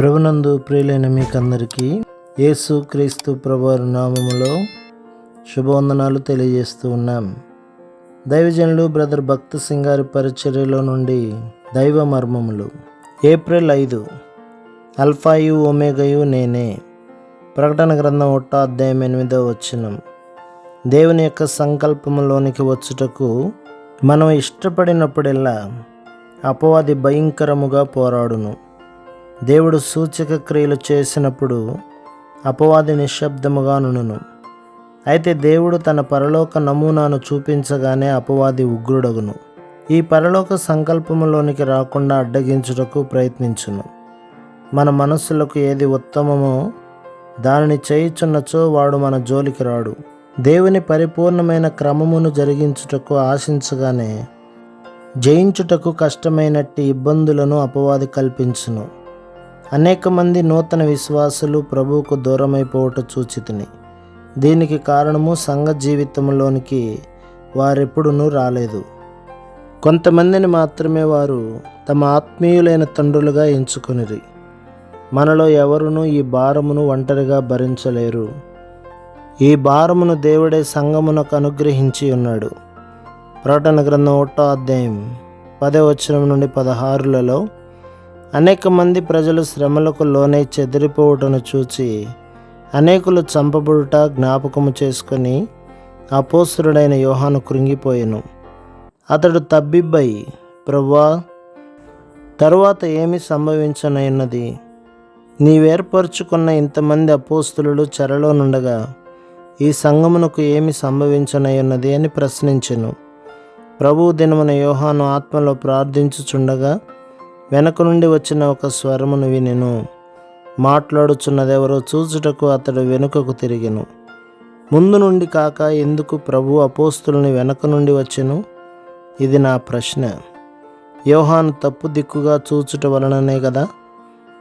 ప్రభునందు ప్రియులైన మీకందరికీ యేసు క్రీస్తు ప్రభువారి నామములో శుభవందనాలు తెలియజేస్తూ ఉన్నాం. దైవజనులు బ్రదర్ భక్త సింగారి పరిచర్యలో నుండి దైవ మర్మములు. ఏప్రిల్ ఐదు అల్ఫాయు ఒమేగయు నేనే. ప్రకటన గ్రంథం ఒట్ట అధ్యాయం ఎనిమిదో వచ్చినం దేవుని యొక్క సంకల్పములోనికి వచ్చుటకు మనం ఇష్టపడినప్పుడెల్లా అపవాది భయంకరముగా పోరాడును. దేవుడు సూచక క్రియలు చేసినప్పుడు అపవాది నిశ్శబ్దముగా నును అయితే దేవుడు తన పరలోక నమూనాను చూపించగానే అపవాది ఉగ్రుడగును. ఈ పరలోక సంకల్పములోనికి రాకుండా అడ్డగించుటకు ప్రయత్నించును. మన మనస్సులకు ఏది ఉత్తమమో దానిని చేయుచున్నచో వాడు మన జోలికి రాడు. దేవుని పరిపూర్ణమైన క్రమమును జరిగించుటకు ఆశించగానే జయించుటకు కష్టమైనట్టి ఇబ్బందులను అపవాది కల్పించును. అనేక మంది నూతన విశ్వాసులు ప్రభువుకు దూరమైపోవట చూచితిని. దీనికి కారణము సంఘ జీవితంలోనికి వారెప్పుడునూ రాలేదు. కొంతమందిని మాత్రమే వారు తమ ఆత్మీయులైన తండ్రులుగా ఎంచుకొనిరి. మనలో ఎవరునూ ఈ భారమును ఒంటరిగా భరించలేరు. ఈ భారమును దేవుడే సంఘమునకు అనుగ్రహించి ఉన్నాడు. ప్రకటన గ్రంథం ఒకటో అధ్యాయం పదే వచనం నుండి పదహారులలో అనేక మంది ప్రజలు శ్రమలకు లోనై చెదిరిపోవుటను చూచి అనేకులు చంపబడుట జ్ఞాపకము చేసుకొని అపోసురుడైన యోహాను కృంగిపోయెను. అతడు తబ్బిబ్బై ప్రవ్వా తరువాత ఏమి సంభవించనన్నది నీవేర్పరచుకున్న ఇంతమంది అపోస్తులు చెరలో నుండగా ఈ సంగమునకు ఏమి సంభవించనయ్యున్నది అని ప్రశ్నించెను. ప్రభు దినమున యోహాను ఆత్మలో ప్రార్థించుచుండగా వెనక నుండి వచ్చిన ఒక స్వరమును వినెను. మాట్లాడుచున్నదెవరో చూచుటకు అతడు వెనుకకు తిరిగెను. ముందు నుండి కాక ఎందుకు ప్రభు అపోస్తులని వెనక నుండి వచ్చెను? ఇది నా ప్రశ్న. యోహాను తప్పు దిక్కుగా చూచుట వలననే కదా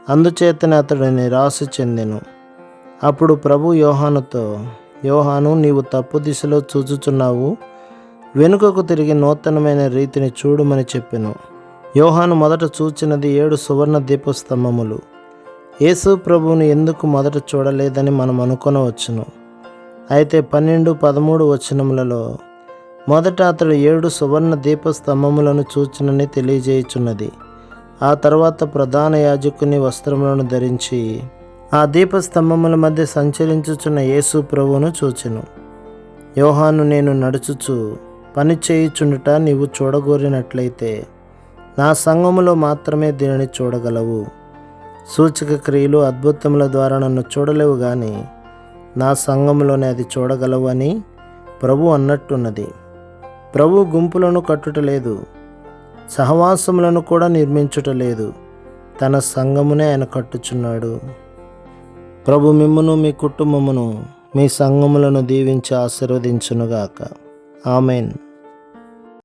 అందుచేతనే అతడు నిరాశ చెందెను. అప్పుడు ప్రభు యోహానుతో యోహాను నీవు తప్పు దిశలో చూచుచున్నావు. వెనుకకు తిరిగి నూతనమైన రీతిని చూడమని చెప్పెను. యోహాను మొదట చూచినది ఏడు సువర్ణ దీపస్తంభములు. యేసు ప్రభువుని ఎందుకు మొదట చూడలేదని మనం అనుకొనవచ్చును. అయితే పన్నెండు పదమూడు వచనములలో మొదట అతడు ఏడు సువర్ణ దీపస్తంభములను చూచినని తెలియజేయుచున్నది. ఆ తర్వాత ప్రధాన యాజకుని వస్త్రములను ధరించి ఆ దీపస్తంభముల మధ్య సంచరించుచున్న యేసు ప్రభువును చూచెను. యోహాను నేను నడుచుచు పని చేయుచుండుట నీవు చూడగోరినట్లయితే నా సంఘములో మాత్రమే దీనిని చూడగలవు. సూచక క్రియలు అద్భుతముల ద్వారా నన్ను చూడలేవు కానీ నా సంఘములోనే అది చూడగలవు అని ప్రభు అన్నట్టున్నది. ప్రభు గుంపులను కట్టుట లేదు సహవాసములను కూడా నిర్మించుట లేదు తన సంఘమునే ఆయన కట్టుచున్నాడు. ప్రభు మిమ్మును మీ కుటుంబమును మీ సంఘములను దీవించి ఆశీర్వదించునుగాక. ఆమెన్.